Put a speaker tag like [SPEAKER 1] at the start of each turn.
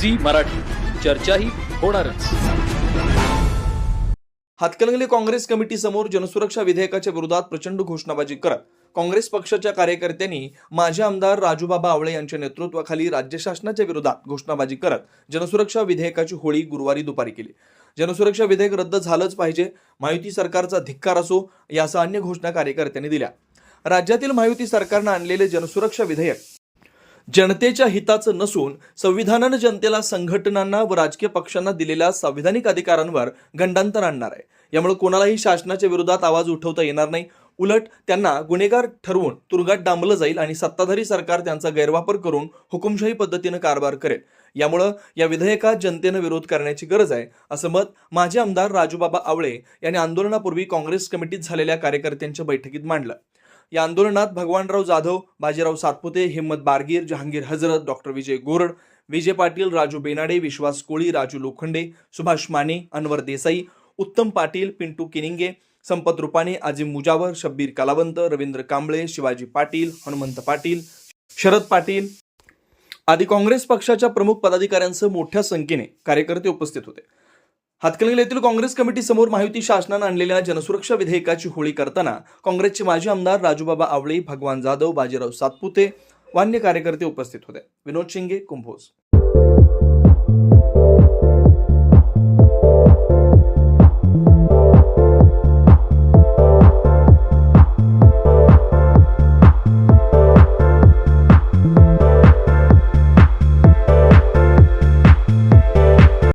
[SPEAKER 1] Zee Marathi. चर्चाही होणारच.
[SPEAKER 2] Hatkanangale Congress committee समोर जनसुरक्षा विधेयकाच्या विरोधात प्रचंड घोषणाबाजी करत काँग्रेस पक्षाच्या कार्यकर्त्यांनी माजी आमदार राजूबाबा आवळे यांच्या नेतृत्वाखाली राज्य शासनाच्या विरोधात घोषणाबाजी करत जनसुरक्षा विधेयकाची होळी गुरुवारी दुपारी केली. जनसुरक्षा विधेयक रद्द झालंच पाहिजे महायुती सरकारचा धिक्कार असो यासह अन्य घोषणा कार्यकर्त्यांनी दिल्या. राज्यातील महायुती सरकारनं आणलेले जनसुरक्षा विधेयक जनतेच्या हिताचं नसून संविधानानं जनतेला संघटनांना व राजकीय पक्षांना दिलेल्या संविधानिक अधिकारांवर गंडांतर आणणार आहे. यामुळे कोणालाही शासनाच्या विरोधात आवाज उठवता येणार नाही. उलट त्यांना गुन्हेगार ठरवून तुरुंगात डांबलं जाईल आणि सत्ताधारी सरकार त्यांचा गैरवापर करून हुकुमशाही पद्धतीनं कारभार करेल. यामुळं या विधेयकात जनतेनं विरोध करण्याची गरज आहे असं मत माजी आमदार राजूबाबा आवळे यांनी आंदोलनापूर्वी काँग्रेस कमिटीत झालेल्या कार्यकर्त्यांच्या बैठकीत मांडलं. या आंदोलनात भगवानराव जाधव बाजीराव सातपुते हिम्मत बारगीर जहांगीर हजरत डॉक्टर विजय गोरड विजय पाटील राजू बेनाडे विश्वास कोळी राजू लोखंडे सुभाष माने अनवर देसाई उत्तम पाटील पिंटू किनिंगे संपत रुपाने आजिम मुजावर शब्बीर कलावंत रवींद्र कांबळे शिवाजी पाटील हनुमंत पाटील शरद पाटील आदी काँग्रेस पक्षाच्या प्रमुख पदाधिकाऱ्यांसह मोठ्या संख्येने कार्यकर्ते उपस्थित होते. हातकणंगले येथील काँग्रेस कमिटी समोर महायुती शासनानं आणलेल्या जनसुरक्षा विधेयकाची होळी करताना काँग्रेसचे माजी आमदार राजूबाबा आवळे भगवान जाधव बाजीराव सातपुते वान्य कार्यकर्ते उपस्थित होते. विनोद शिंगे कुंभोज.